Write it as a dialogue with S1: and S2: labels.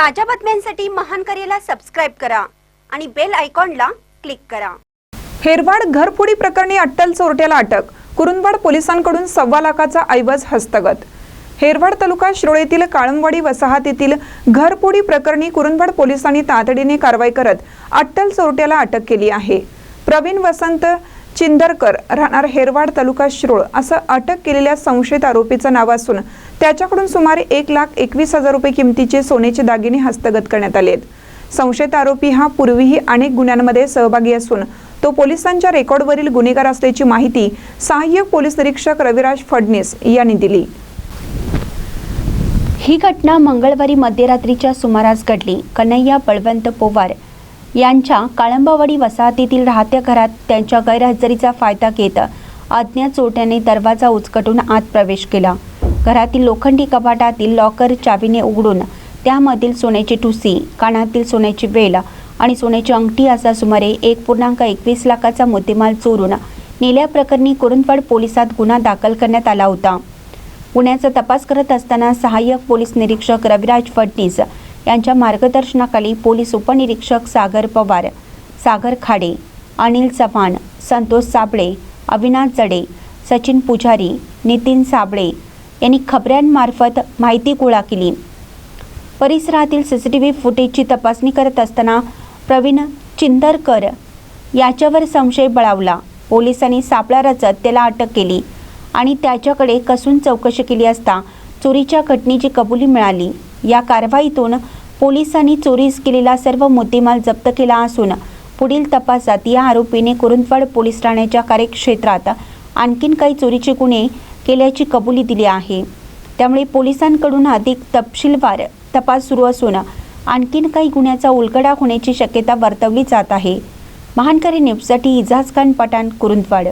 S1: ताज्या बातम्यांसाठी महान करेला सबस्क्राईब करा आणि बेल आयकॉनला क्लिक करा.
S2: हेरवाड घरफोडी प्रकरणी अट्टल चोरट्याला अटक. कुरुंदवाड पोलिसांकडून सव्वा लाखाचा ऐवज हस्तगत. हेरवाड तालुका श्रोळेतील काळंबवाडी वसाहतीतील घरपुडी प्रकरणी कुरुंदवाड पोलिसांनी तातडीने कारवाई करत अट्टल चोरट्याला अटक केली आहे. प्रवीण वसंत चिंदरकर राहणार हेरवाड तालुका शिरोळ असं अटक केलेल्या संशयित आरोपीचं नाव असून त्याच्याकडून सुमारे एक लाख एकवीस हजार रुपये किमतीचे सोन्याचे दागिने हस्तगत करण्यात आले आहेत. संशयित आरोपी हा पूर्वीही अनेक गुन्ह्यांमध्ये सहभागी असून तो पोलिसांच्या रेकॉर्डवरील गुन्हेगार असल्याची माहिती सहाय्यक पोलीस निरीक्षक रविराज फडणीस यांनी दिली.
S3: ही घटना मंगळवारी मध्यरात्रीच्या सुमारास घडली. कन्हैया बळवंत पोवार यांच्या काळंबावाडी वसाहतीतील राहत्या घरात त्यांच्या गैरहजेरीचा फायदा घेत अज्ञात चोरट्याने दरवाजा उचकटून आत प्रवेश केला. घरातील लोखंडी कपाटातील लॉकर चावीने उघडून त्यामधील सोन्याची ठुसी कानातील सोन्याची वेल आणि सोन्याची अंगठी असा सुमारे एक पूर्णांक एकवीस लाखाचा मुद्देमाल चोरून नेल्या प्रकरणी कुरुंदवाड पोलिसात गुन्हा दाखल करण्यात आला होता. गुन्ह्याचा तपास करत असताना सहाय्यक पोलीस निरीक्षक रविराज फडणीस यांच्या मार्गदर्शनाखाली पोलीस उपनिरीक्षक सागर पवार सागर खाडे अनिल चव्हाण संतोष साबळे अविनाश जडे सचिन पुजारी नितीन साबळे यांनी खबऱ्यांमार्फत माहिती गोळा केली. परिसरातील सी सी टी व्ही फुटेजची तपासणी करत असताना प्रवीण चिंदरकर याच्यावर संशय बळावला. पोलिसांनी सापळा रचत त्याला अटक केली आणि त्याच्याकडे कसून चौकशी केली असता चोरीच्या घटनेची कबुली मिळाली. या कारवाईतून पोलिसांनी चोरीस केलेला सर्व मुद्देमाल जप्त केला असून पुढील तपासात या आरोपीने कुरुंदवाड पोलीस ठाण्याच्या कार्यक्षेत्रात आणखीन काही चोरीचे गुन्हे केल्याची कबुली दिली आहे. त्यामुळे पोलिसांकडून अधिक तपशीलवार तपास सुरू असून आणखीन काही गुन्ह्याचा उलगडा होण्याची शक्यता वर्तवली जात आहे. महानकरी न्यूजसाठी इजाज खान पठाण कुरुंदवाड.